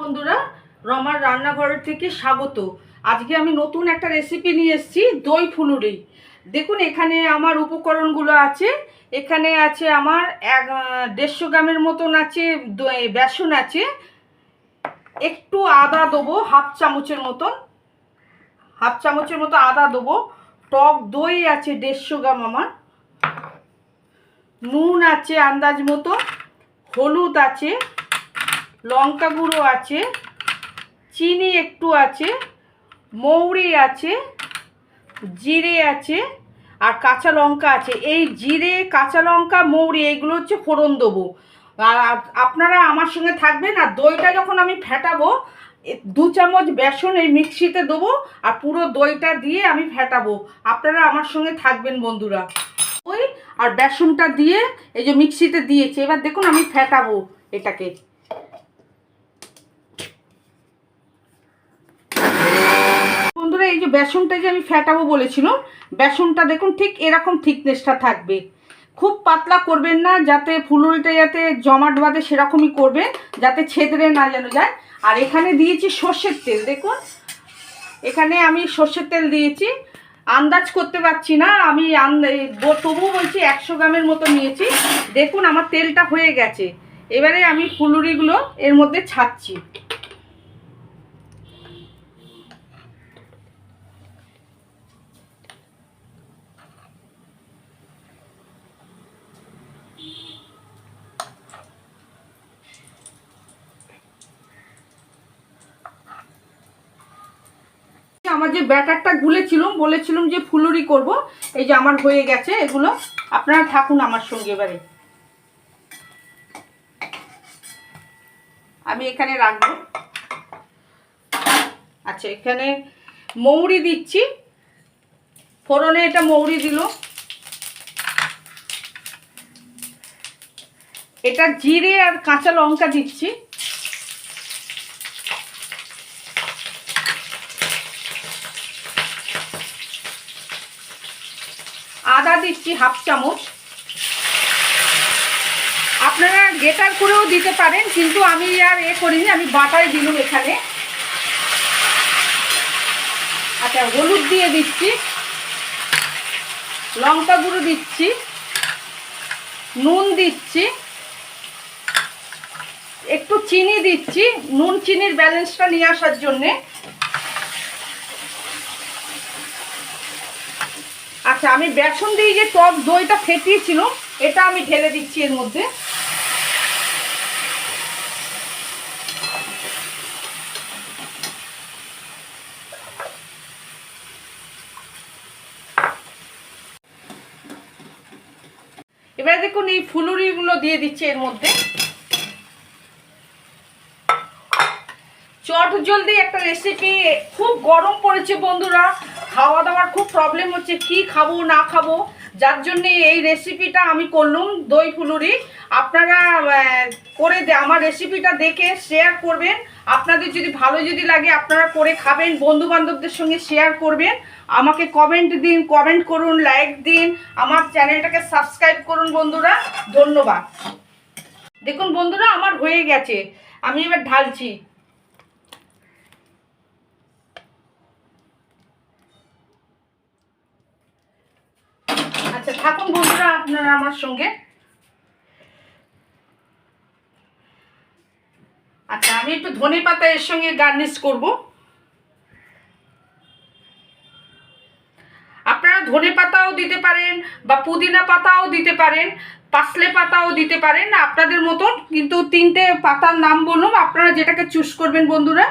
বন্ধুরা, রমার রান্নাঘরের থেকে স্বাগত। আজকে আমি নতুন একটা রেসিপি নিয়ে এসেছি, দই ফুলুরি। দেখুন, এখানে আমার উপকরণগুলো আছে। এখানে আছে আমার এক দেড়শো গ্রামের মতন আছে বেসন আছে। একটু আদা দেবো, হাফ চামচের মতন। হাফ চামচের মতো আদা দেবো। টক দই আছে দেড়শো গ্রাম আমার। নুন আছে আন্দাজ মতো। হলুদ আছে। লঙ্কা গুঁড়ো আছে, চিনি একটু আছে, মৌরি আছে, জিরে আছে, আর কাঁচা লঙ্কা আছে। এই জিরে, কাঁচা লঙ্কা, মৌরি, এইগুলো হচ্ছে ফোড়ন দেবো। আর আপনারা আমার সঙ্গে থাকবেন, আর দইটা যখন আমি ফেটাবো দু চামচ বেসন এই মিক্সিতে দেবো, আর পুরো দইটা দিয়ে আমি ফেটাবো। আপনারা আমার সঙ্গে থাকবেন, বন্ধুরা। ওই আর বেসনটা দিয়ে এই যে মিক্সিতে দিয়েছি, এবার দেখুন আমি ফেটাবো এটাকে বন্ধুরা এই যে বেসনটা যে আমি ফেটাবো বলেছিলাম বেসনটা দেখুন ঠিক এরকম থিকনেসটা থাকবে। খুব পাতলা করবেন না, যাতে ফুলুরিটা যাতে জমাট বাঁধে সেরকমই করবেন, যাতে ছেদরে না যেন যায়। আর এখানে দিয়েছি সর্ষের তেল, দেখুন। এখানে আমি সর্ষের তেল দিয়েছি। আন্দাজ করতে পারছি না, আমি তবুও বলছি একশো গ্রামের মতো নিয়েছি। দেখুন আমার তেলটা হয়ে গেছে। এবারে আমি ফুলুরিগুলো এর মধ্যে ছাড়ছি। আমার যে ব্যাটারটা গুলেছিলাম, বলেছিলাম যে ফুলুরি করব, এই যে আমার হয়ে গেছে এগুলো। আপনারা থাকুন আমার সঙ্গে এবারে। আমি এখানে রাখব। আচ্ছা এখানে মৌরি দিচ্ছি। ফোড়নে এটা মৌরি দিল। এটা জিরে আর কাঁচা লঙ্কা দিচ্ছি আদা দিচ্ছি হাফ চামচ। আপনারা গেটার করেও দিতে পারেন, কিন্তু আমি আর এ করিনি, আমি বাটায় দিলাম এখানে। আচ্ছা হলুদ দিয়ে দিচ্ছি, লঙ্কা গুঁড়ো দিচ্ছি, নুন দিচ্ছি, একটু চিনি দিচ্ছি, নুন চিনির ব্যালেন্সটা নিয়ে আসার জন্যে। আচ্ছা আমি বেসন দিয়ে যে টক দইটা ফেটিয়েছিলাম এটা আমি ঢেলে দিচ্ছি এর মধ্যে। এবারে দেখুন, এই ফুলুরিগুলো দিয়ে দিচ্ছি এর মধ্যে। চট জলদি একটা রেসিপি খুব গরম পড়েছে বন্ধুরা। খাওয়া দাওয়ার খুব প্রবলেম হচ্ছে, কি খাব, না খাব, যার জন্য এই রেসিপিটা আমি করলাম দই ফুলুরি আপনারা করে আমার রেসিপিটা দেখে শেয়ার করবেন। আপনাদের যদি ভালো যদি লাগে, আপনারা করে খাবেন বন্ধু বান্ধবদের সঙ্গে শেয়ার করবেন। আমাকে কমেন্ট দিন কমেন্ট করুন লাইক দিন। আমার চ্যানেলটাকে সাবস্ক্রাইব করুন, বন্ধুরা। ধন্যবাদ। দেখুন, বন্ধুরা, আমার হয়ে গেছে। আমি এবার ঢালছি। আচ্ছা থাকুন বন্ধুরা আপনারা আমার সঙ্গে। আচ্ছা আমি একটু ধনে পাতা এর সঙ্গে গার্নিশ করব। আপনারা ধনে পাতাও দিতে পারেন বা পুদিনা পাতাও দিতে পারেন পাসলে পাতাও দিতে পারেন। আপনাদের মতন কিন্তু তিনটে পাতার নাম বললাম আপনারা যেটাকে চুজ করবেন বন্ধুরা।